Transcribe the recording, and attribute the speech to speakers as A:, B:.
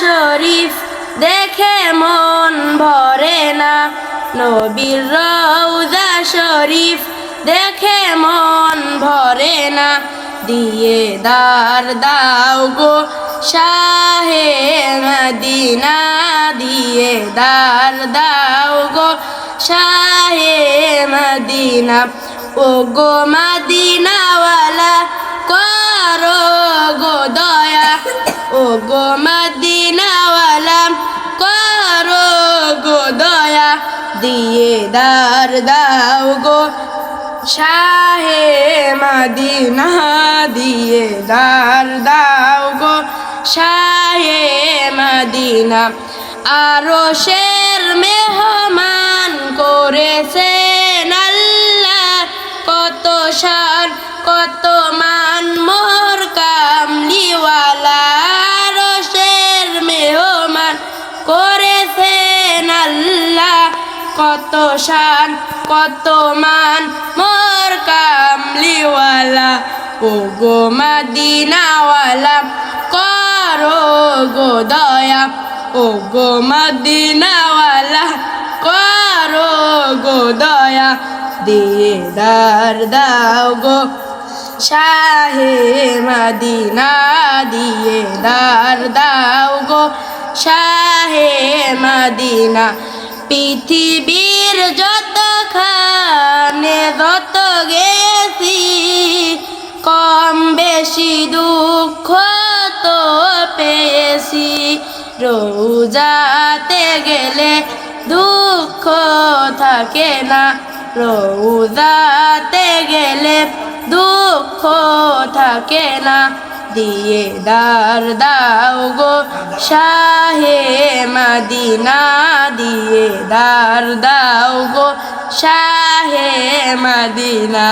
A: শরীফ দেখে মন ভরে না। নবীর রৌজা শরীফ দেখে মন ভরে না। দিয়ে দার দাও গো শাহে মদিনা। দিয়ে দার দাও গো শাহে মদিনা। ও গো মদিনাওয়ালা করো গো দয়া। ও গো দিয়ে দার দাও গো। শাহে মদিনা দিয়ে দার দাও গো। শাহে মদিনা আরও শের মেহমান করেছেন আল্লাহ। কত শান কত কত শান, কত মান, মোর কামলিওয়ালা। ও গো মদিনাওয়ালা, করো গো দয়া। ও গো মদিনাওয়ালা, করো গো দয়া। দিয়ে দার দাও গো, শাহে মদিনা দিয়ে দার দাও গো, শাহে মদিনা। পৃথিবীর যত খানে যত গেছি, কম বেশি দুঃখ তো পেয়েছি। রোজাতে গেলে দুঃখ থাকে না। রোজাতে গেলে দুঃখ থাকে না। দিয়ে দার দাও গো শাহে মদিনা দিয়ে দার দাও গো শাহে মদিনা।